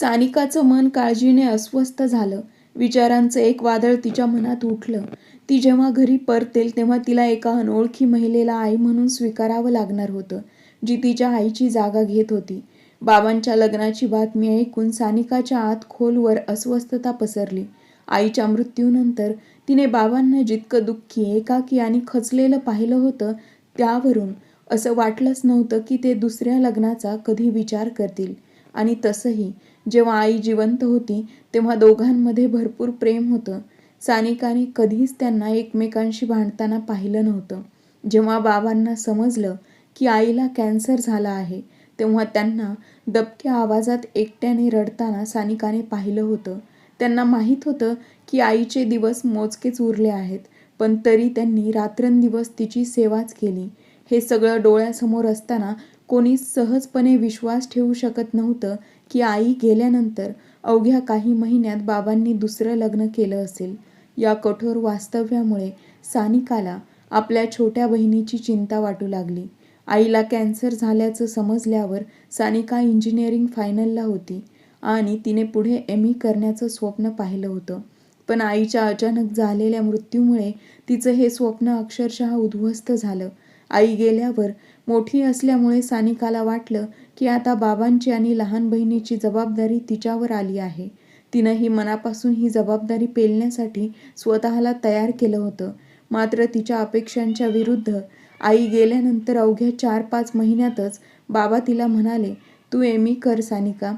सानिकाचं मन काळजीने अस्वस्थ झालं. विचारांचं एक वादळ तिच्या मनात उठलं. ती जेव्हा घरी परतेल तेव्हा तिला एका अनोळखी महिलेला आई म्हणून स्वीकारावं लागणार होतं जी तिच्या आईची जागा घेत होती. बाबांच्या लग्नाची बातमी ऐकून सानिकाच्या आत खोलवर अस्वस्थता पसरली. आईच्या मृत्यूनंतर तिने बाबांना जितकं दुःखी एकाकी आणि खचलेलं पाहिलं होतं त्यावरून असं वाटलंच नव्हतं की ते दुसऱ्या लग्नाचा कधी विचार करतील. आणि तसंही जेव्हा आई जिवंत होती तेव्हा दोघांमध्ये भरपूर प्रेम होतं. सानिकाने कधीच त्यांना एकमेकांशी भांडताना पाहिलं नव्हतं. जेव्हा बाबांना समजलं की आईला कॅन्सर झाला आहे तेव्हा त्यांना दबक्या आवाजात एकट्याने रडताना सानिकाने पाहिलं होतं. त्यांना माहीत होतं की आईचे दिवस मोजकेच उरले आहेत पण तरी त्यांनी रात्रंदिवस तिची सेवाच केली. हे सगळं डोळ्यासमोर असताना कोणी सहजपणे विश्वास ठेवू शकत नव्हतं की आई गेल्यानंतर अवघ्या काही महिन्यात बाबांनी दुसरं लग्न केलं असेल. या कठोर वास्तव्यामुळे सानिकाला आपल्या छोट्या बहिणीची चिंता वाटू लागली. आईला कॅन्सर झाल्याचं समजल्यावर सानिका इंजिनिअरिंग फायनलला होती आणि तिने पुढे एम ई e. करण्याचं स्वप्न पाहिलं होतं. पण आईच्या अचानक झालेल्या मृत्यूमुळे तिचं हे स्वप्न अक्षरशः उद्ध्वस्त झालं. आई गेल्यावर मोठी असल्यामुळे सानिकाला वाटलं की आता बाबांची आणि लहान बहिणीची जबाबदारी तिच्यावर आली आहे. तिनंही मनापासून ही जबाबदारी पेलण्यासाठी स्वतःला तयार केलं होतं. मात्र तिच्या अपेक्षांच्या विरुद्ध आई गेल्यानंतर अवघ्या चार पाच महिन्यातच बाबा तिला म्हणाले तू एम ई कर सानिका.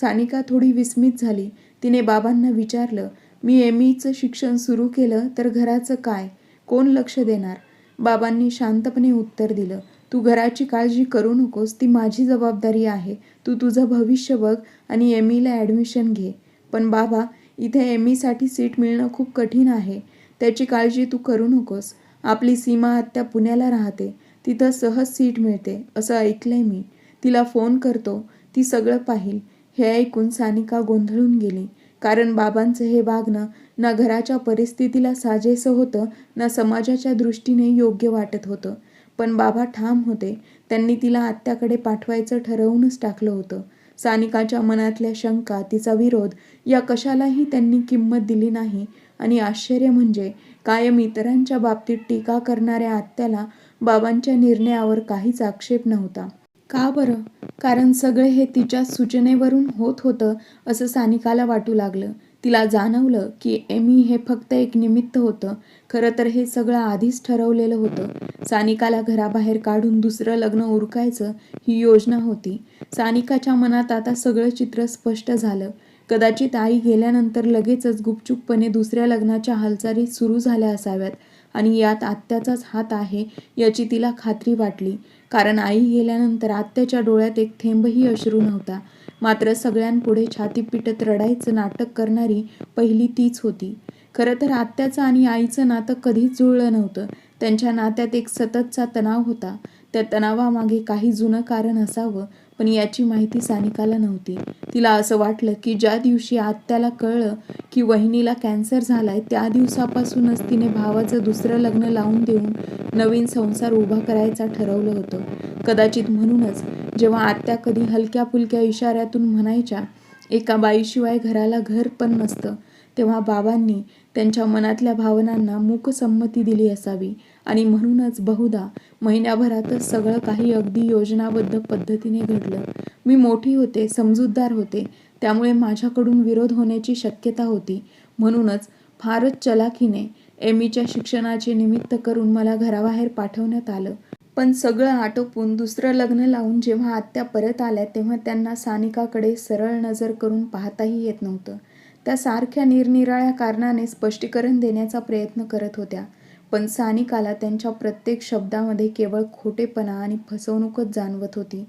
सानिका थोडी विस्मित झाली. तिने बाबांना विचारलं मी एम ईचं शिक्षण सुरू केलं तर घराचं काय? कोण लक्ष देणार? बाबांनी शांतपणे उत्तर दिलं तू घराची काळजी करू नकोस ती माझी जबाबदारी आहे. तू तुझं भविष्य बघ आणि एम ईला ॲडमिशन घे. पण बाबा इथे एम ईसाठी सीट मिळणं खूप कठीण आहे. त्याची काळजी तू करू नकोस. आपली सीमा आत्या पुण्याला राहते. तिथं सहज सीट मिळते असं ऐकलंय मी. तिला फोन करतो. ती सगळं पाहिल. हे ऐकून सानिका गोंधळून गेली. कारण बाबांचं हे वागणं ना घराच्या परिस्थितीला साजेसं होतं ना समाजाच्या दृष्टीने योग्य वाटत होतं. पण बाबा ठाम होते. त्यांनी तिला आत्याकडे पाठवायचं ठरवूनच टाकलं होतं. सानिकाच्या मनातल्या शंका तिचा विरोध या कशालाही त्यांनी किंमत दिली नाही. आणि आश्चर्य म्हणजे कायम इतरांच्या बाबतीत टीका करणाऱ्या आत्याला बाबांच्या निर्णयावर काहीच आक्षेप नव्हता. का बरं? कारण सगळे हे तिच्या सूचनेवरून होत होतं असं सानिकाला वाटू लागलं. तिला जाणवलं की एमी हे फक्त एक निमित्त होतं. खरं तर हे सगळं आधीच ठरवलेलं होतं. सानिकाला घराबाहेर काढून दुसरं लग्न उरकायचं ही योजना होती. सानिकाच्या मनात आता सगळं चित्र स्पष्ट झालं. कदाचित आई गेल्यानंतर लगेचच गुपचूपपणे दुसऱ्या लग्नाच्या हालचाली सुरू झाल्या असाव्यात आणि यात आत्याचाच हात आहे याची तिला खात्री वाटली. कारण आई गेल्यानंतर आत्याच्या डोळ्यात एक थेंबही अश्रू नव्हता. मात्र सगळ्यांपुढे छाती पिटत रडायचं नाटक करणारी पहिली तीच होती. खरं तर आत्याचं आणि आईचं नातं कधीच जुळलं नव्हतं. त्यांच्या नात्यात एक सततचा तणाव होता. त्या तणावामागे काही जुनं कारण असावं पण याची माहिती सानिकाला नव्हती. तिला असं वाटलं की ज्या दिवशी आत्याला कळलं की वहिनीला कॅन्सर झालाय त्या दिवसापासूनच तिने भावाचं दुसरं लग्न लावून देऊन नवीन संसार उभा करायचा ठरवलं होतं. कदाचित म्हणूनच जेव्हा आत्या कधी हलक्या फुलक्या इशाऱ्यातून म्हणायच्या एका बाईशिवाय घराला घर पण नसतं तेव्हा बाबांनी त्यांच्या मनातल्या भावनांना मूकसंमती दिली असावी. आणि म्हणूनच बहुधा महिन्याभरातच सगळं काही अगदी योजनाबद्ध पद्धतीने घडलं. मी मोठी होते समजूतदार होते त्यामुळे माझ्याकडून विरोध होण्याची शक्यता होती. म्हणूनच फारच चलाखीने एमीच्या शिक्षणाचे निमित्त करून मला घराबाहेर पाठवण्यात आलं. पण सगळं आटोपून दुसरं लग्न लावून जेव्हा आत्या परत आल्या तेव्हा त्यांना सानिकाकडे सरळ नजर करून पाहताही येत नव्हतं. त्या सारख्या निरनिराळ्या कारणाने स्पष्टीकरण देण्याचा प्रयत्न करत होत्या. पण सानिकाला त्यांच्या प्रत्येक शब्दामध्ये केवळ खोटेपणा आणि फसवणूकच जाणवत होती.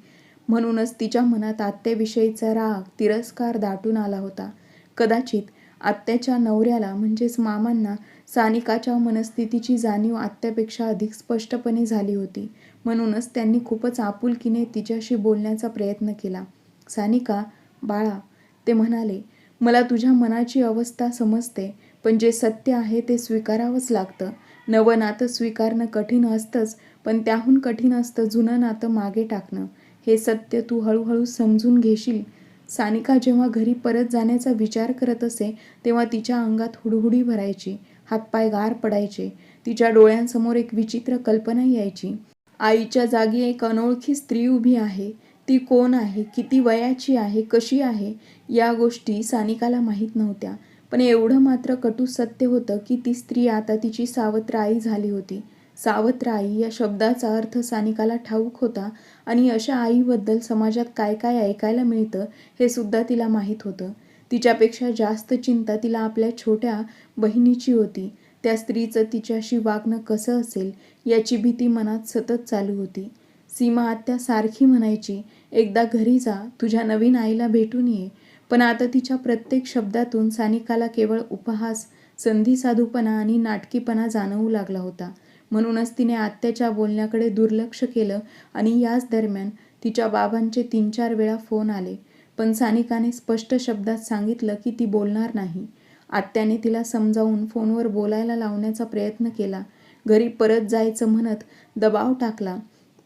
म्हणूनच तिच्या मनात आत्याविषयीचा राग तिरस्कार दाटून आला होता. कदाचित आत्याच्या नवऱ्याला म्हणजेच मामांना सानिकाच्या मनस्थितीची जाणीव आत्यापेक्षा अधिक स्पष्टपणे झाली होती. म्हणूनच त्यांनी खूपच आपुलकीने तिच्याशी बोलण्याचा प्रयत्न केला. सानिका बाळा ते म्हणाले मला तुझ्या मनाची अवस्था समजते पण जे सत्य आहे ते स्वीकारावंच लागतं. नवं नातं स्वीकारणं कठीण असतंच पण त्याहून कठीण असतं जुनं नातं मागे टाकणं. हे सत्य तू हळूहळू समजून घेशील. सानिका जेव्हा घरी परत जाण्याचा विचार करत असे तेव्हा तिच्या अंगात हुडहुडी भरायची हातपाय गार पडायचे तिच्या डोळ्यांसमोर एक विचित्र कल्पना यायची. आईच्या जागी एक अनोळखी स्त्री उभी आहे. ती कोण आहे? किती वयाची आहे? कशी आहे? या गोष्टी सानिकाला माहीत नव्हत्या. पण एवढं मात्र कटू सत्य होतं की ती स्त्री आता तिची सावत्र आई झाली होती. सावत्र आई या शब्दाचा अर्थ सानिकाला ठाऊक होता आणि अशा आईबद्दल समाजात काय काय ऐकायला मिळतं हे सुद्धा तिला माहीत होतं. तिच्यापेक्षा जास्त चिंता तिला आपल्या छोट्या बहिणीची होती. त्या स्त्रीचं तिच्याशी वागणं कसं असेल याची भीती मनात सतत चालू होती. सीमा आत्या सारखी म्हणायची एकदा घरी जा तुझ्या नवीन आईला भेटून ये. पण आता तिच्या प्रत्येक शब्दातून सानिकाला केवळ उपहास संधी साधूपणा आणि नाटकीपणा जाणवू लागला होता. म्हणूनच तिने आत्याच्या बोलण्याकडे दुर्लक्ष केलं आणि याच दरम्यान तिच्या बाबांचे तीन चार वेळा फोन आले. पण सानिकाने स्पष्ट शब्दात सांगितलं की ती बोलणार नाही. आत्याने तिला समजावून फोनवर बोलायला लावण्याचा प्रयत्न केला. घरी परत जायचं म्हणत दबाव टाकला.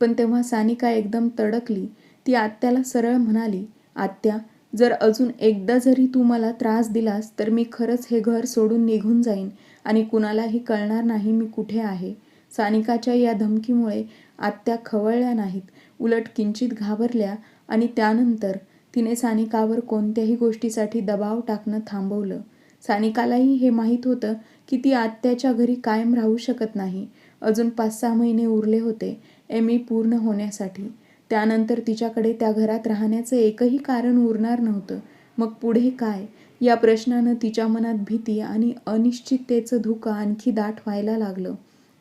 पण तेव्हा सानिका एकदम तडकली. ती आत्याला सरळ म्हणाली आत्या जर अजून एकदा जरी तू मला त्रास दिलास तर मी खरंच हे घर सोडून निघून जाईन आणि कुणालाही कळणार नाही मी कुठे आहे. सानिकाच्या या धमकीमुळे आत्या खवळल्या नाहीत उलट किंचित घाबरल्या आणि त्यानंतर तिने सानिकावर कोणत्याही गोष्टीसाठी दबाव टाकणं थांबवलं. सानिकालाही हे माहीत होतं की ती आत्याच्या घरी कायम राहू शकत नाही. अजून पाच सहा महिने उरले होते एम ई पूर्ण होण्यासाठी. त्यानंतर तिच्याकडे त्या घरात राहण्याचं एकही कारण उरणार नव्हतं. मग पुढे काय? या प्रश्नानं तिच्या मनात भीती आणि अनिश्चिततेचं धुकं आणखी दाट व्हायला लागलं.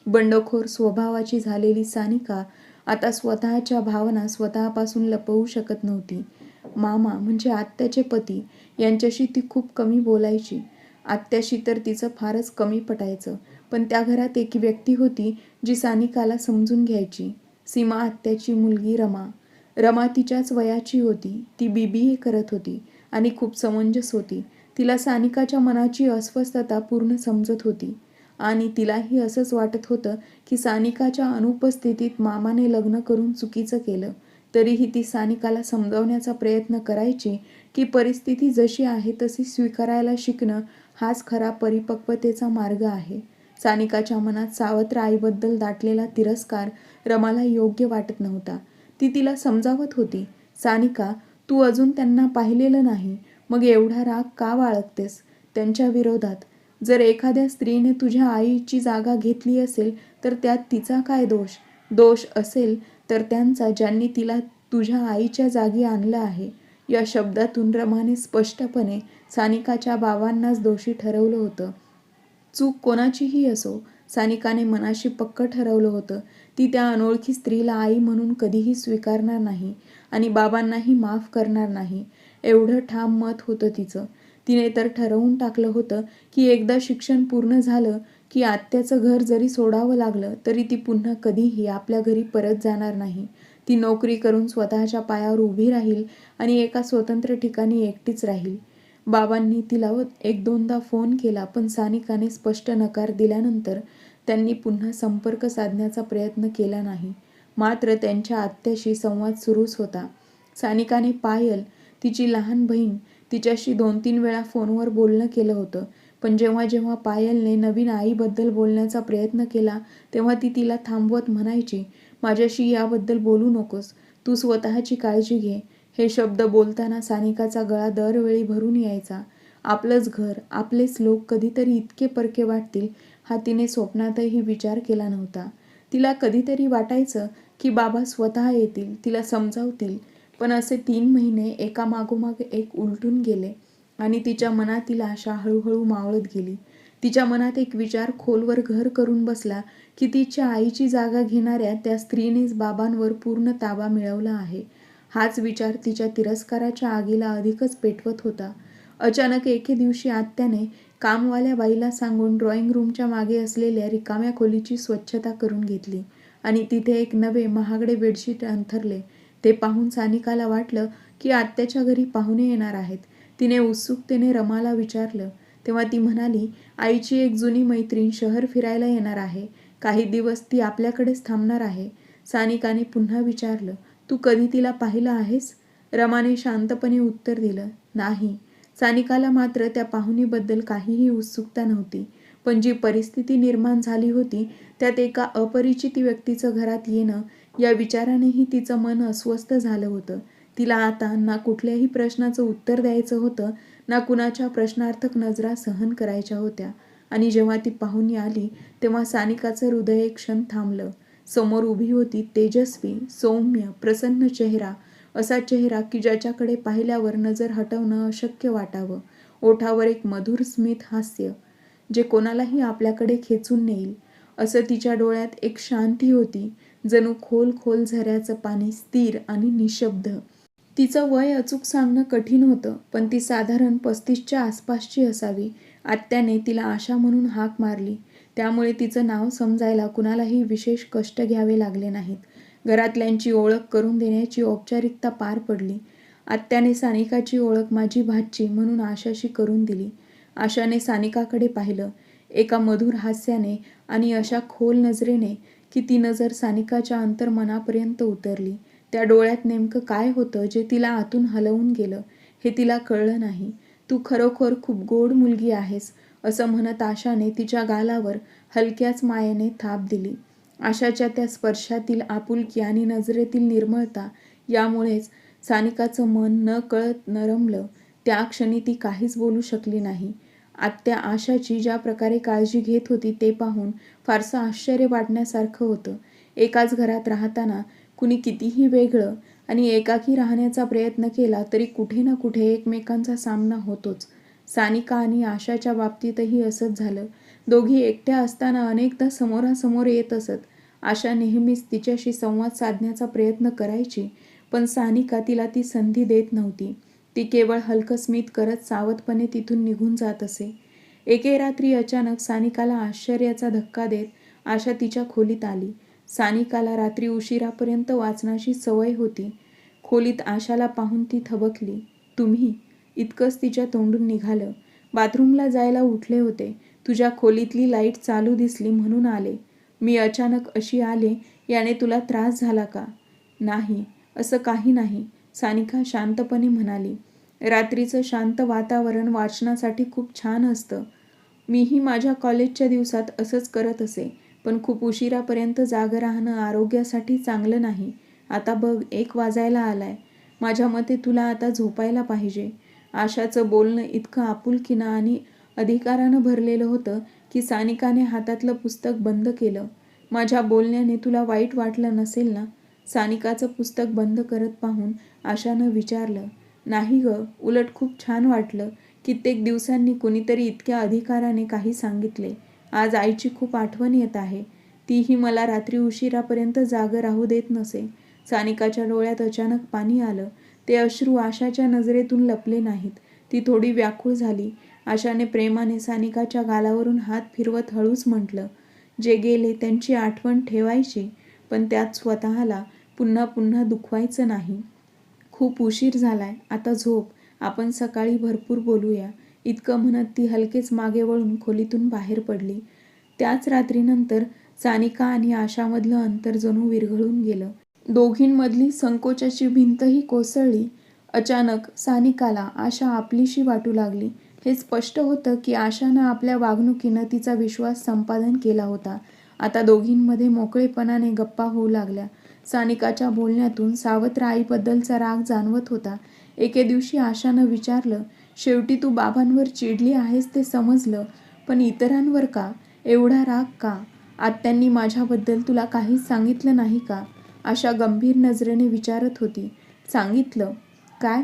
बंडखोर स्वभावाची झालेली सानिका आता स्वतःच्या भावना स्वतःपासून लपवू शकत नव्हती. मामा म्हणजे आत्याचे पती यांच्याशी ती खूप कमी बोलायची. आत्याशी तर तिचं फारच कमी पटायचं. पण त्या घरात एक व्यक्ती होती जी सानिकाला समजून घ्यायची. सीमा आत्याची मुलगी रमा. रमा तिच्याच वयाची होती. ती बी बी ए करत होती आणि खूप समंजस होती. तिला सानिकाच्या मनाची अस्वस्थता पूर्ण समजत होती. आणि तिलाही असंच वाटत होतं की सानिकाच्या अनुपस्थितीत मामाने लग्न करून चुकीचं केलं. तरीही ती सानिकाला समजावण्याचा प्रयत्न करायची की परिस्थिती जशी आहे तशी स्वीकारायला शिकणं हाच खरा परिपक्वतेचा मार्ग आहे. सानिकाच्या मनात सावत्र आईबद्दल दाटलेला तिरस्कार रमाला योग्य वाटत नव्हता. ती तिला समजावत होती सानिका तू अजून त्यांना पाहिलेलं नाही मग एवढा राग का बाळगतेस? त्यांच्या विरोधात. जर एखाद्या स्त्रीने तुझ्या आईची जागा घेतली असेल तर त्यात तिचा काय दोष? दोष असेल तर त्यांचा ज्यांनी तिला तुझ्या आईच्या जागी आणलं आहे. या शब्दातून रमाने स्पष्टपणे सानिकाच्या बाबांनाच दोषी ठरवलं होतं. चूक कोणाचीही असो सानिकाने मनाशी पक्क ठरवलं होतं. ती त्या अनोळखी स्त्रीला आई म्हणून कधीही स्वीकारणार नाही आणि बाबांनाही माफ करणार नाही. एवढं ठाम मत होतं तिचं. तिने तर ठरवून टाकलं होतं की एकदा शिक्षण पूर्ण झालं की आत्याचं घर जरी सोडावं लागलं तरी ती पुन्हा कधीही आपल्या घरी परत जाणार नाही. ती नोकरी करून स्वतःच्या पायावर उभी राहील आणि एका स्वतंत्र ठिकाणी एकटीच राहील. बाबांनी तिला एक दोनदा फोन केला पण सानिकाने स्पष्ट नकार दिल्यानंतर त्यांनी पुन्हा संपर्क साधण्याचा प्रयत्न केला नाही. मात्र त्यांच्या आत्याशी संवाद सुरूच होता. सानिकाने पायल तिची लहान बहीण तिच्याशी दोन तीन वेळा फोनवर बोलणं केलं होतं. पण जेव्हा जेव्हा पायलने नवीन आईबद्दल बोलण्याचा प्रयत्न केला तेव्हा ती तिला थांबवत म्हणायची माझ्याशी याबद्दल बोलू नकोस. तू स्वतःची काळजी घे. हे शब्द बोलताना सानिकाचा गळा दरवेळी भरून यायचा. आपलंच घर आपलेच लोक कधीतरी इतके परके वाटतील हा तिने स्वप्नातही विचार केला नव्हता. तिला कधीतरी वाटायचं की बाबा स्वतः येतील तिला समजावतील पण असे तीन महिने एका मागोमाग एक उलटून गेले आणि तिच्या मनातील आशा हळूहळू मावळत गेली. तिच्या मनात एक विचार खोलवर घर करून बसला की तिच्या आईची जागा घेणाऱ्या त्या स्त्रीनेच बाबांवर पूर्ण ताबा मिळवला आहे. हाच विचार तिच्या तिरस्काराच्या आगीला अधिकच पेटवत होता. अचानक एके दिवशी आत्याने कामवाल्या बाईला सांगून ड्रॉइंग रूमच्या मागे असलेल्या रिकाम्या खोलीची स्वच्छता करून घेतली आणि तिथे एक नवे महागडे बेडशीट अंथरले. ते पाहून सानिकाला वाटलं की आत्याच्या घरी पाहुणे येणार आहेत. तिने उत्सुकतेने रमाला विचारलं. तेव्हा ती म्हणाली आईची एक जुनी मैत्रीण शहर फिरायला येणार आहे. काही दिवस ती आपल्याकडेच थांबणार आहे. सानिकाने पुन्हा विचारलं तू कधी तिला पाहिलं आहेस? रमाने शांतपणे उत्तर दिलं नाही. सानिकाला मात्र त्या पाहुणीबद्दल काहीही उत्सुकता नव्हती. पण जी परिस्थिती निर्माण झाली होती त्यात एका अपरिचित व्यक्तीचं घरात येणं या विचारानेही तिचं मन अस्वस्थ झालं होतं. तिला आता ना कुठल्याही प्रश्नाचं उत्तर द्यायचं होतं ना कुणाच्या प्रश्नार्थक नजरा सहन करायच्या होत्या. आणि जेव्हा ती पाहुणी आली तेव्हा सानिकाचं हृदय एक क्षण थांबलं. समोर उभी होती तेजस्वी सौम्य प्रसन्न चेहरा असा चेहरा की ज्याच्याकडे पाहिल्यावर नजर हटवणं अशक्य वाटावं. ओठावर एक मधुर स्मित हास्य जे कोणालाही आपल्याकडे खेचून नेईल. असं तिच्या डोळ्यात एक शांती होती जणू खोल खोल झऱ्याचं पाणी स्थिर आणि निशब्द. तिचं वय अचूक सांगणं कठीण होतं पण ती साधारण पस्तीसच्या आसपासची असावी. आत्याने तिला आशा म्हणून हाक मारली. त्यामुळे तिचं नाव समजायला कुणालाही विशेष कष्ट घ्यावे लागले नाहीत. घरातल्यांची ओळख करून देण्याची औपचारिकता पार पडली. आत्याने सानिकाची ओळख माझी भाची म्हणून आशाशी करून दिली. आशाने सानिकाकडे पाहिलं. एका मधुर हास्याने आणि अशा खोल नजरेने की ती नजर सानिकाच्या अंतर्मनापर्यंत उतरली. त्या डोळ्यात नेमकं काय होतं जे तिला आतून हलवून गेलं हे तिला कळलं नाही. तू खरोखर खूप गोड मुलगी आहेस. असं म्हणत आशाने तिच्या गालावर हलक्याच मायेने थाप दिली. आशाच्या त्या स्पर्शातील आपुलकी आणि नजरेतील निर्मळता यामुळेच सानिकाचं मन न कळत नरमलं त्या क्षणी ती काहीच बोलू शकली नाही. आत्या आशाची ज्या प्रकारे काळजी घेत होती ते पाहून फारसं आश्चर्य वाटण्यासारखं होतं. एकाच घरात राहताना कुणी कितीही वेगळं आणि एकाकी राहण्याचा प्रयत्न केला तरी कुठे ना कुठे एकमेकांचा सामना होतोच. सानिका आणि आशाच्या बाबतीतही असंच झालं. दोघी एकट्या असताना अनेकदा समोरासमोर येत असत. आशा नेहमीच तिच्याशी संवाद साधण्याचा प्रयत्न करायची पण सानिका तिला ती संधी देत नव्हती. ती केवळ हलकं स्मित करत सावधपणे तिथून निघून जात असे. एके रात्री अचानक सानिकाला आश्चर्याचा धक्का देत आशा तिच्या खोलीत आली. सानिकाला रात्री उशिरापर्यंत वाचनाची सवय होती. खोलीत आशाला पाहून ती थबकली. तुम्ही इतकंच तिच्या तोंडून निघालं. बाथरूमला जायला उठले होते. तुझ्या खोलीतली लाइट चालू दिसली म्हणून आले. मी अचानक अशी आले याने तुला त्रास झाला का? नाही असं काही नाही सानिका शांतपणे म्हणाली. रात्रीचं शांत वातावरण वाचनासाठी खूप छान असतं. मीही माझ्या कॉलेजच्या दिवसात असंच करत असे पण खूप उशिरापर्यंत जागं राहणं आरोग्यासाठी चांगलं नाही. आता बघ एक वाजायला आलाय. माझ्या मते तुला आता झोपायला पाहिजे. आशाचं बोलणं इतकं आपुलकीनं आणि अधिकारानं भरलेलं होतं की सानिकाने हातातलं पुस्तक बंद केलं. माझ्या बोलण्याने तुला वाईट वाटलं नसेल ना? सानिकाचं पुस्तक बंद करत पाहून आशानं विचारलं. नाही ग उलट खूप छान वाटलं. कित्येक दिवसांनी कुणीतरी इतक्या अधिकाराने काही सांगितले. आज आईची खूप आठवण येत आहे. तीही मला रात्री उशिरापर्यंत जागं राहू देत नसे. सानिकाच्या डोळ्यात अचानक पाणी आलं. ते अश्रू आशाच्या नजरेतून लपले नाहीत. ती थोडी व्याकुळ झाली. आशाने प्रेमाने सानिकाच्या गालावरून हात फिरवत हळूच म्हटलं जे गेले त्यांची आठवण ठेवायची पण त्यात स्वतःला पुन्हा पुन्हा दुखवायचं नाही. खूप उशीर झालाय. आता झोप. आपण सकाळी भरपूर बोलूया. इतकं म्हणत ती हलकेच मागे वळून खोलीतून बाहेर पडली. त्याच रात्रीनंतर सानिका आणि आशामधलं अंतर जणू विरघळून गेलं. दोघींमधली संकोचाची भिंतही कोसळली. अचानक सानिकाला आशा आपलीशी वाटू लागली. हे स्पष्ट होतं की आशानं आपल्या वागणुकीनं तिचा विश्वास संपादन केला होता. आता दोघींमध्ये मोकळेपणाने गप्पा होऊ लागल्या. सानिकाच्या बोलण्यातून सावत्र आईबद्दलचा राग जाणवत होता. एके दिवशी आशानं विचारलं शेवटी तू बाबांवर चिडली आहेस ते समजलं पण इतरांवर का? एवढा राग का? आत्यांनी माझ्याबद्दल तुला काहीच सांगितलं नाही का? अशा गंभीर नजरेने विचारत होती. सांगितलं काय?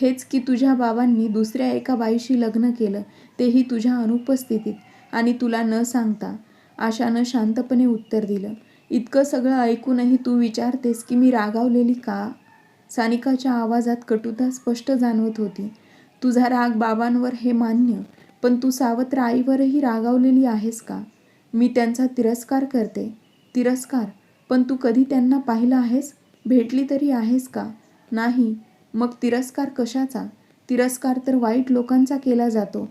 हेच की तुझ्या बाबांनी दुसऱ्या एका बाईशी लग्न केलं तेही तुझ्या अनुपस्थितीत. आणि तुला न सांगता आशानं शांतपणे उत्तर दिलं इतकं सगळं ऐकूनही तू विचारतेस की मी रागावलेली का? सानिकाच्या आवाजात कटुता स्पष्ट जाणवत होती. तुझा राग बाबांवर हे मान्य पण तू सावत्र आईवरही रागावलेली आहेस का? मी त्यांचा तिरस्कार करते. तिरस्कार? पण तू कधी त्यांना पाहिलं आहेस? भेटली तरी आहेस का? नाही. मग तिरस्कार कशाचा? तिरस्कार तर वाईट लोकांचा केला जातो.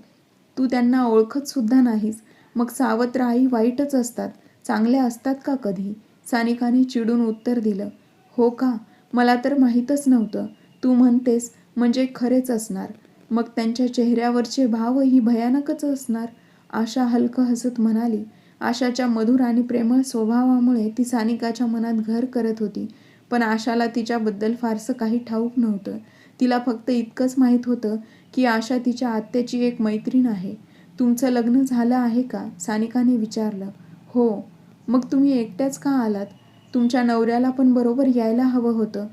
तू त्यांना ओळखतसुद्धा नाहीस. मग सावत्र आई वाईटच असतात. चांगल्या असतात का कधी? सानिकाने चिडून उत्तर दिलं. हो का? मला तर माहीतच नव्हतं. तू म्हणतेस म्हणजे खरेच असणार. मग त्यांच्या चेहऱ्यावरचे भावही भयानकच असणार आशा हलकं हसत म्हणाली. आशाच्या मधुर आणि प्रेमळ स्वभावामुळे ती सानिकाच्या मनात घर करत होती. पण आशाला तिच्याबद्दल फारसं काही ठाऊक नव्हतं. तिला फक्त इतकंच माहीत होतं की आशा तिच्या आत्याची एक मैत्रीण आहे. तुमचं लग्न झालं आहे का? सानिकाने विचारलं. हो. मग तुम्ही एकट्याच का आलात? तुमच्या नवऱ्याला पण बरोबर यायला हवं होतं.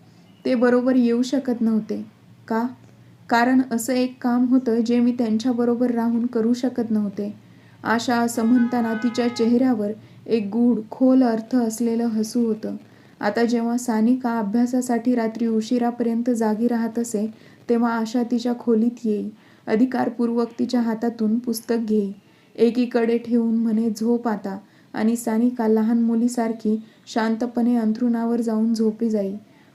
ते बरोबर येऊ शकत नव्हते. का? कारण असं एक काम होतं जे मी त्यांच्याबरोबर राहून करू शकत नव्हते. आशा असं म्हणताना तिच्या चेहऱ्यावर एक गूढ खोल अर्थ असलेलं हसू होतं. आता जेव्हा सानिका अभ्यासासाठी रात्री उशिरापर्यंत जागी राहत असे तेव्हा आशा तिच्या खोलीत येई. अधिकारपूर्वक तिच्या हातातून पुस्तक घेई. एकीकडे ठेवून म्हणे झोप आता. आणि सानिका लहान मुलीसारखी शांतपणे अंथरुणावर जाऊन झोपी जाई.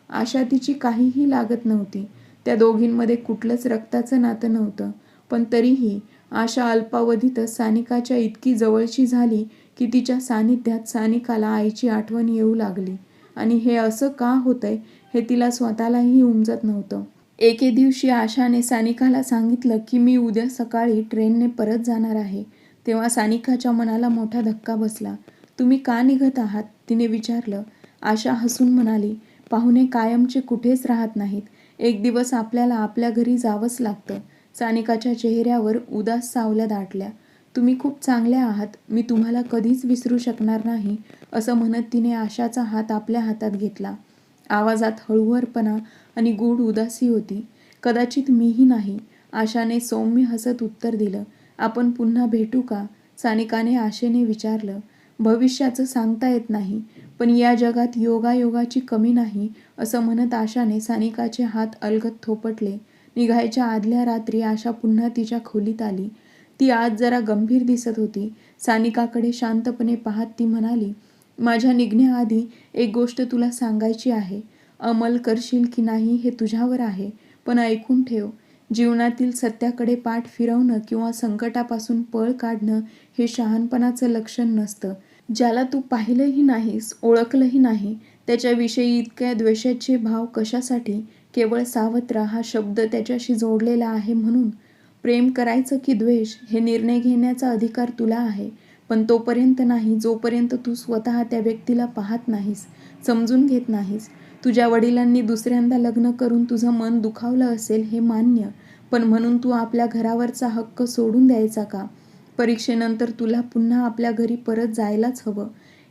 आशा तिची काहीही लागत नव्हती. त्या दोघींमध्ये कुठलंच रक्ताचं नातं नव्हतं. पण तरीही आशा अल्पावधीतच सानिकाच्या इतकी जवळची झाली की तिच्या सानिध्यात सानिकाला आईची आठवण येऊ लागली. आणि हे असं का होतंय हे तिला स्वतःलाही उमजत नव्हतं. एके दिवशी आशाने सानिकाला सांगितलं की मी उद्या सकाळी ट्रेनने परत जाणार आहे. तेव्हा सानिकाच्या मनाला मोठा धक्का बसला. तुम्ही का निघत आहात? तिने विचारलं. आशा हसून म्हणाली पाहुणे कायमचे कुठेच राहत नाहीत. एक दिवस आपल्याला आपल्या घरी जावंच लागतं. सानिकाच्या चेहऱ्यावर उदास सावल्या दाटल्या. तुम्ही खूप चांगल्या आहात. मी तुम्हाला कधीच विसरू शकणार नाही असं म्हणत तिने आशाचा हात आपल्या हातात घेतला. आवाजात हळूहरपणा आणि गूढ उदासी होती. कदाचित मीही नाही आशाने सौम्य हसत उत्तर दिलं. आपण पुन्हा भेटू का? सानिकाने आशेने विचारलं. भविष्याचं सांगता येत नाही पण या जगात योगायोगाची कमी नाही असं म्हणत आशाने सानिकाचे हात अलगत थोपटले. निघायच्या आदल्या रात्री आशा पुन्हा तिच्या खोलीत आली. ती आज जरा गंभीर दिसत होती. सानिकाकडे शांतपणे पाहत ती म्हणाली माझ्या निघण्याआधी एक गोष्ट तुला सांगायची आहे. अंमल करशील की नाही हे तुझ्यावर आहे. पण ऐकून ठेव जीवनातील सत्याकडे पाठ फिरवणं किंवा संकटापासून पळ काढणं हे शहाणपणाचं लक्षण नसतं. ज्याला तू पाहिलंही नाहीस ओळखलंही नाही त्याच्याविषयी इतक्या द्वेषाचे भाव कशासाठी? केवळ सावत्र हा शब्द त्याच्याशी जोडलेला आहे म्हणून. प्रेम करायचं की द्वेष हे निर्णय घेण्याचा अधिकार तुला आहे. पण तोपर्यंत नाही जोपर्यंत तू स्वतः त्या व्यक्तीला पाहत नाहीस समजून घेत नाहीस. तुझ्या वडिलांनी दुसऱ्यांदा लग्न करून तुझं मन दुखावलं असेल हे मान्य. पण म्हणून तू आपल्या घरावरचा हक्क सोडून द्यायचा का? परीक्षेनंतर तुला पुन्हा आपल्या घरी परत जायलाच हवं.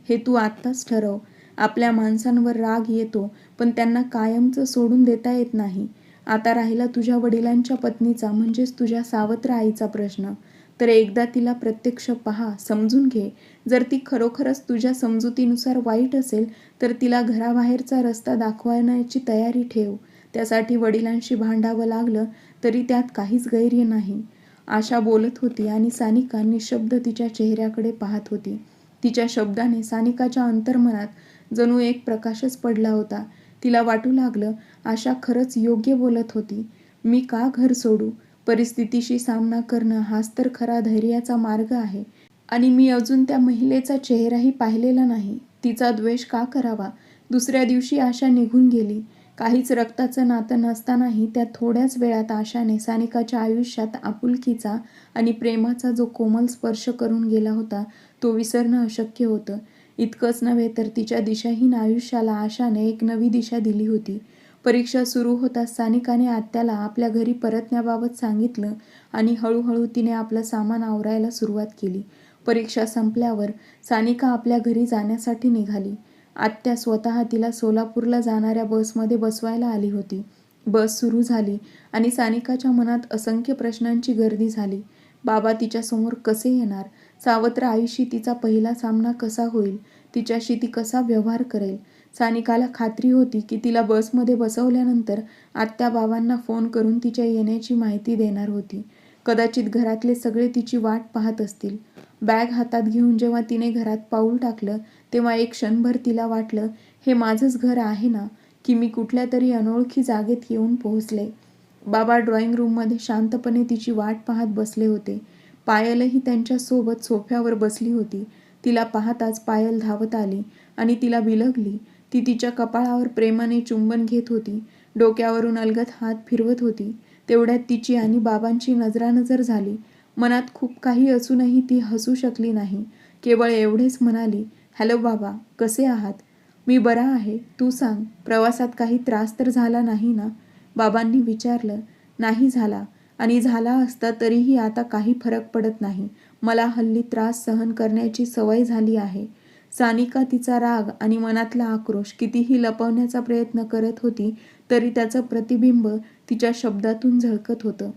हे तू आत्ताच ठरव. आपल्या माणसांवर राग येतो. पण त्यांना कायमचं सोडून देता येत नाही. आता राहिला तुझ्या वडिलांच्या पत्नीचा म्हणजेच तुझ्या सावत्र आईचा प्रश्न. तर एकदा तिला प्रत्यक्ष पहा समजून घे. जर ती खरोखरच तुझ्या समजुतीनुसार वाईट असेल तर तिला घराबाहेरचा रस्ता दाखवण्याची तयारी ठेव. त्यासाठी वडिलांशी भांडावं लागलं तरी त्यात काहीच गैर्य नाही. आशा बोलत होती आणि सानिका निशब्द तिच्या चेहऱ्याकडे पाहत होती. तिच्या शब्दाने सानिकाच्या अंतर्मनात जणू एक प्रकाशच पडला होता. तिला वाटू लागलं आशा खरंच योग्य बोलत होती. मी का घर सोडू? परिस्थितीशी सामना करणं हाच तर खरा धैर्याचा मार्ग आहे. आणि मी अजून त्या महिलेचा चेहराही पाहिलेला नाही. तिचा द्वेष का करावा? दुसऱ्या दिवशी आशा निघून गेली. काहीच रक्ताचं नातं नसतानाही त्या थोड्याच वेळात आशाने सानिकाच्या आयुष्यात आपुलकीचा आणि प्रेमाचा जो कोमल स्पर्श करून गेला होता तो विसरणं अशक्य होतं. इतकंच नव्हे तर तिच्या दिशाहीन आयुष्याला आशाने एक नवी दिशा दिली होती. परीक्षा सुरू होताच सानिकाने आत्याला आपल्या घरी परतण्याबाबत सांगितलं आणि हळूहळू तिने आपलं सामान आवरायला सुरुवात केली. परीक्षा संपल्यावर सानिका आपल्या घरी जाण्यासाठी निघाली. आत्या स्वतः तिला सोलापूरला जाणाऱ्या बसमध्ये बसवायला आली होती. बस सुरू झाली आणि सानिकाच्या मनात असंख्य प्रश्नांची गर्दी झाली. बाबा तिच्यासमोर कसे येणार? सावत्र आईशी तिचा पहिला सामना कसा होईल? तिच्याशी ती कसा व्यवहार करेल? सानिकाला खात्री होती की तिला बसमध्ये बसवल्यानंतर आत्या बाबांना फोन करून तिच्या येण्याची माहिती देणार होती. कदाचित घरातले सगळे तिची वाट पाहत असतील. बॅग हातात घेऊन जेव्हा तिने घरात पाऊल टाकलं तेव्हा एक क्षणभर तिला वाटलं हे माझंच घर आहे ना? की मी कुठल्या तरी अनोळखी जागेत येऊन पोहोचले. बाबा ड्रॉइंग रूममध्ये शांतपणे तिची वाट पाहत बसले होते. पायलही त्यांच्यासोबत सोफ्यावर बसली होती. तिला पाहताच पायल धावत आली आणि तिला बिलगली ती तिच्या कपाळावर प्रेमाने चुंबन घेत होती. डोक्यावरून अलगत हात फिरवत होती. तेवढ्यात तिची आणि बाबांची नजरानजर झाली. मनात खूप काही असूनही ती हसू शकली नाही. केवळ एवढेच म्हणाली हॅलो बाबा कसे आहात? मी बरा आहे. तू सांग प्रवासात काही त्रास तर झाला नाही ना? बाबांनी विचारलं नाही झाला. आणि झाला असता तरीही आता काही फरक पडत नाही. मला हल्ली त्रास सहन करण्याची सवय झाली आहे. सानिका तिचा राग आणि मनातला आक्रोश कितीही लपवण्याचा प्रयत्न करत होती तरी त्याचं प्रतिबिंब तिच्या शब्दातून झळकत होतं.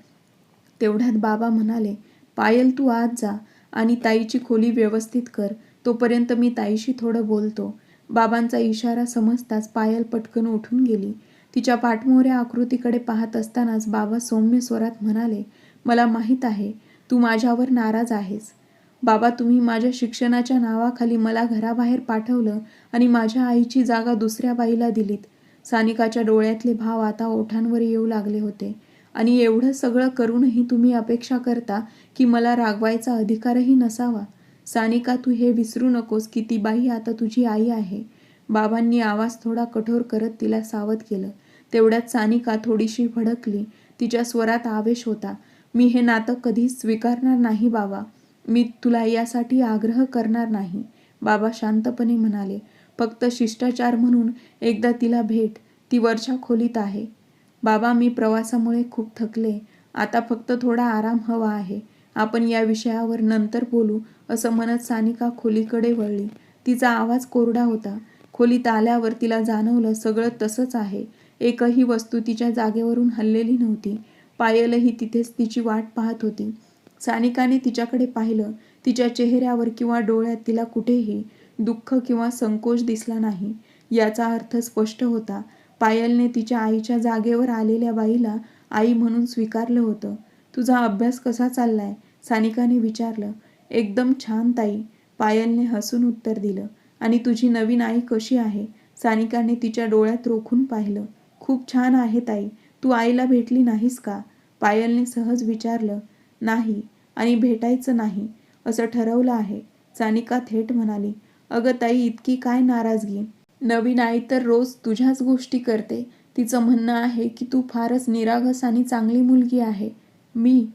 तेवढ्यात बाबा म्हणाले पायल तू आज जा आणि ताईची खोली व्यवस्थित कर. तोपर्यंत मी ताईशी थोडं बोलतो. बाबांचा इशारा समजताच पायल पटकन उठून गेली. तिच्या पाठमोऱ्या आकृतीकडे पाहत असतानाच बाबा सौम्य स्वरात म्हणाले मला माहीत आहे तू माझ्यावर नाराज आहेस. बाबा तुम्ही माझ्या शिक्षणाच्या नावाखाली मला घराबाहेर पाठवलं आणि माझ्या आईची जागा दुसऱ्या बाईला दिलीत. सानिकाच्या डोळ्यातले भाव आता ओठांवर येऊ लागले होते. आणि एवढं सगळं करूनही तुम्ही अपेक्षा करता की मला रागवायचा अधिकारही नसावा. सानिका तू हे विसरू नकोस की ती बाई आता तुझी आई आहे. बाबांनी आवाज थोडा कठोर करत तिला सावध केलं. तेवढ्यात सानिका थोडीशी भडकली. तिच्या स्वरात आवेश होता. मी हे नातं कधीच स्वीकारणार नाही बाबा. मी तुला यासाठी आग्रह करणार नाही बाबा शांतपणे म्हणाले. फक्त शिष्टाचार म्हणून एकदा तिला भेट. ती वरच्या खोलीत आहे. बाबा मी प्रवासामुळे खूप थकले. आता फक्त थोडा आराम हवा आहे. आपण या विषयावर नंतर बोलू असं म्हणत सानिका खोलीकडे वळली. तिचा आवाज कोरडा होता. खोलीत आल्यावर तिला जाणवलं सगळं तसंच आहे. एकही वस्तू तिच्या जागेवरून हललेली नव्हती. पायलही तिथेच तिची वाट पाहत होती. सानिकाने तिच्याकडे पाहिलं तिच्या चेहऱ्यावर किंवा डोळ्यात तिला कुठेही दुःख किंवा संकोच दिसला नाही. याचा अर्थ स्पष्ट होता पायलने तिच्या आईच्या जागेवर आलेल्या बाईला आई म्हणून स्वीकारलं होतं. तुझा अभ्यास कसा चाललाय? सानिकाने विचारलं. एकदम छान ताई. पायलने हसून उत्तर दिलं. आणि तुझी नवीन आई कशी आहे? सानिकाने तिच्या डोळ्यात रोखून पाहिलं. खूप छान आहे ताई. तू आईला भेटली नाहीस का? पायलने सहज विचारलं. नाही आणि भेटायचं नाही असं ठरवलं आहे. सानिका थेट म्हणाली अगं ताई इतकी काय नाराजगी. नवीन आई तर रोज तुझ्याच गोष्टी करते. तिचं म्हणणं आहे की तू फारच निरागस आणि चांगली मुलगी आहे. मी?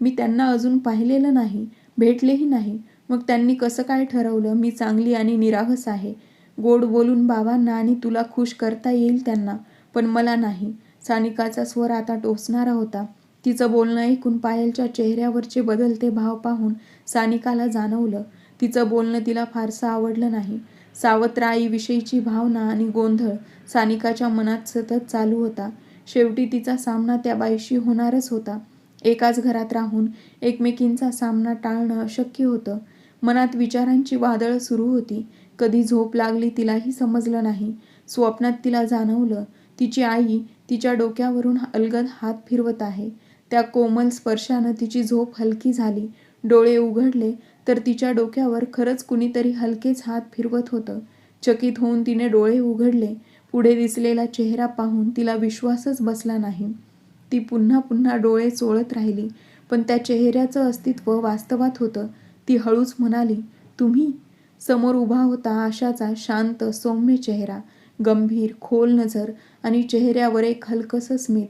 मी त्यांना अजून पाहिलेलं नाही भेटलेही नाही. मग त्यांनी कसं काय ठरवलं? मी चांगली आणि निरागस आहे. गोड बोलून बाबांना आणि तुला खुश करता येईल त्यांना. पण मला नाही. सानिकाचा स्वर आता टोचणारा होता. तिचं बोलणं ऐकून पायलच्या चेहऱ्यावरचे बदलते भाव पाहून सानिकाला जाणवलं. तिचं बोलणं तिला फारसं आवडलं नाही. सावत्र आईविषयीची भावना आणि गोंधळ सानिकाच्या मनात सतत चालू होता. शेवटी तिचा सामना त्या बाईशी होणारच होता. एकाच घरात राहून एकमेकींचा सामना टाळणं अशक्य होतं. मनात विचारांची वादळ सुरू होती. कधी झोप लागली तिलाही समजलं नाही. स्वप्नात तिला जाणवलं तिची आई तिच्या डोक्यावरून अलगद हात फिरवत आहे. त्या कोमल स्पर्शानं तिची झोप हलकी झाली. डोळे उघडले तर तिच्या डोक्यावर खरंच कुणीतरी हलकेच हात फिरवत होतं. चकित होऊन तिने डोळे उघडले. पुढे दिसलेला चेहरा पाहून तिला विश्वासच बसला नाही. ती पुन्हा पुन्हा डोळे चोळत राहिली पण त्या चेहऱ्याचं अस्तित्व वास्तवात होतं. ती हळूच म्हणाली तुम्ही? समोर उभा होता आशाचा शांत सौम्य चेहरा. गंभीर खोल नजर आणि चेहऱ्यावर एक हलकंसं स्मित.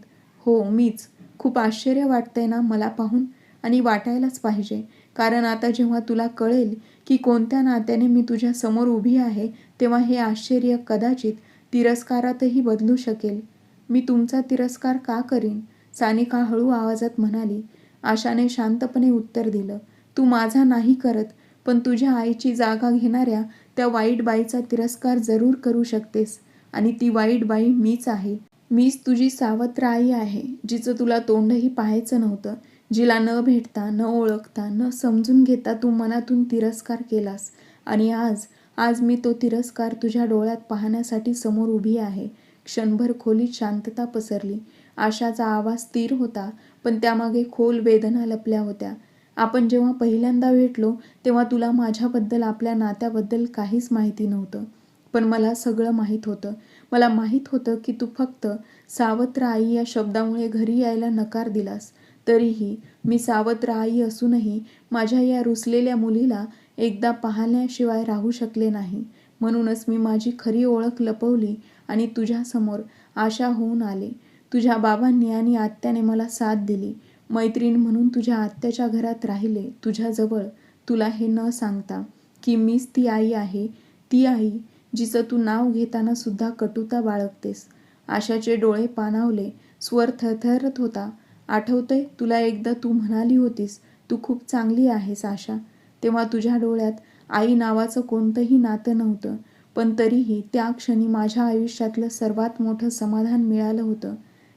हो मीच. खूप आश्चर्य वाटतंय ना मला पाहून आणि वाटायलाच पाहिजे. कारण आता जेव्हा तुला कळेल की कोणत्या नात्याने मी तुझ्या समोर उभी आहे तेव्हा हे आश्चर्य कदाचित तिरस्कारातही बदलू शकेल. मी तुमचा तिरस्कार का करीन? सानिका हळू आवाजात म्हणाली. आशाने शांतपणे उत्तर दिलं. तू माझा नाही करत पण तुझ्या आईची जागा घेणाऱ्या त्या वाईट बाईचा तिरस्कार जरूर करू शकतेस. आणि ती वाईट बाई मीच आहे. मीच तुझी सावत्र आई आहे जिचं तुला तोंडही पाहायचं नव्हतं. जिला न भेटता न ओळखता न समजून घेता तू मनातून तिरस्कार केलास. आणि आज आज मी तो तिरस्कार तुझ्या डोळ्यात पाहण्यासाठी समोर उभी आहे. क्षणभर खोलीत शांतता पसरली. आशाचा आवाज स्थिर होता पण त्यामागे खोल वेदना लपल्या होत्या. आपण जेव्हा पहिल्यांदा भेटलो तेव्हा तुला माझ्याबद्दल आपल्या नात्याबद्दल काहीच माहिती नव्हतं. पण मला सगळं माहीत होतं. मला माहीत होतं की तू फक्त सावत्र आई या शब्दामुळे घरी यायला नकार दिलास. तरीही मी सावत्र आई असूनही माझ्या या रुसलेल्या मुलीला एकदा पाहण्याशिवाय राहू शकले नाही. म्हणूनच मी माझी खरी ओळख लपवली आणि तुझ्यासमोर आशा होऊन आले. तुझ्या बाबांनी आणि आत्याने मला साथ दिली. मैत्रीण म्हणून तुझ्या आत्याच्या घरात राहिले तुझ्याजवळ तुला हे न सांगता की मीच ती आई आहे ती आई जिचं तू नाव घेताना सुद्धा कटुता बाळगतेस. आशाचे डोळे पाणावले स्वर थरथरत होता. आठवतंय तुला एकदा तू म्हणाली होतीस तू खूप चांगली आहेस आशा. तेव्हा तुझ्या डोळ्यात आई नावाचं कोणतंही नातं नव्हतं पण तरीही त्या क्षणी माझ्या आयुष्यातलं सर्वात मोठं समाधान मिळालं होतं.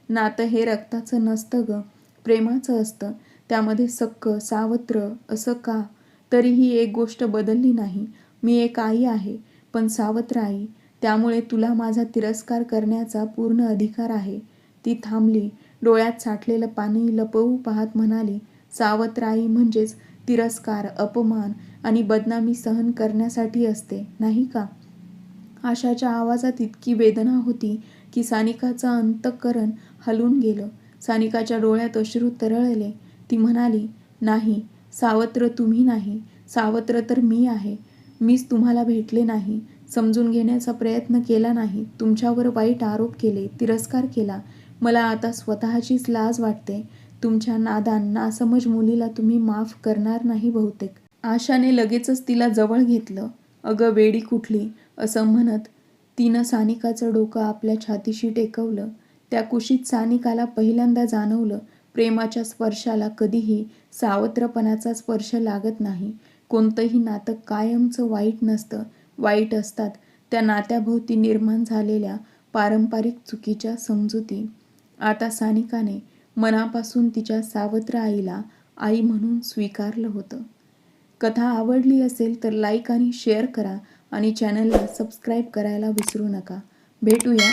नातं हे रक्ताचं नसतं गं. प्रेमाचं असतं. त्यामध्ये सक्क सावत्र असं का तरीही एक गोष्ट बदलली नाही. मी एक आई आहे पण सावत्र आई. त्यामुळे तुला माझा तिरस्कार करण्याचा पूर्ण अधिकार आहे. ती थांबली. डोळ्यात साठलेलं पाणी लपवू पाहत म्हणाली सावत्र आई म्हणजेच तिरस्कार अपमान आणि बदनामी सहन करण्यासाठी असते नाही का? आशाच्या आवाजात इतकी वेदना होती की सानिकाचं अंतःकरण हलून गेलं. सानिकाच्या डोळ्यात अश्रू तरळले. ती म्हणाली नाही सावत्र तुम्ही नाही. सावत्र तर मी आहे. मीच तुम्हाला भेटले नाही. समजून घेण्याचा प्रयत्न केला नाही. तुमच्यावर वाईट आरोप केले तिरस्कार केला. मला आता स्वतःचीच लाज वाटते. तुमच्या नादान नासमज मुलीला तुम्ही माफ करणार नाही बहुतेक. आशाने लगेचच तिला जवळ घेतलं. अगं वेडी कुठली? असं म्हणत तिनं सानिकाचं डोकं आपल्या छातीशी टेकवलं. त्या कुशीत सानिकाला पहिल्यांदा जाणवलं प्रेमाच्या स्पर्शाला कधीही सावत्रपणाचा स्पर्श लागत नाही. कोणतंही नातं कायमचं वाईट नसतं. वाईट असतात त्या नात्याभोवती निर्माण झालेल्या पारंपरिक चुकीच्या समजुती. आता सानिकाने मनापासून तिच्या सावत्र आईला आई म्हणून स्वीकारलं होतं. कथा आवडली असेल तर लाईक आणि शेअर करा आणि चॅनलला सबस्क्राईब करायला विसरू नका. भेटूया.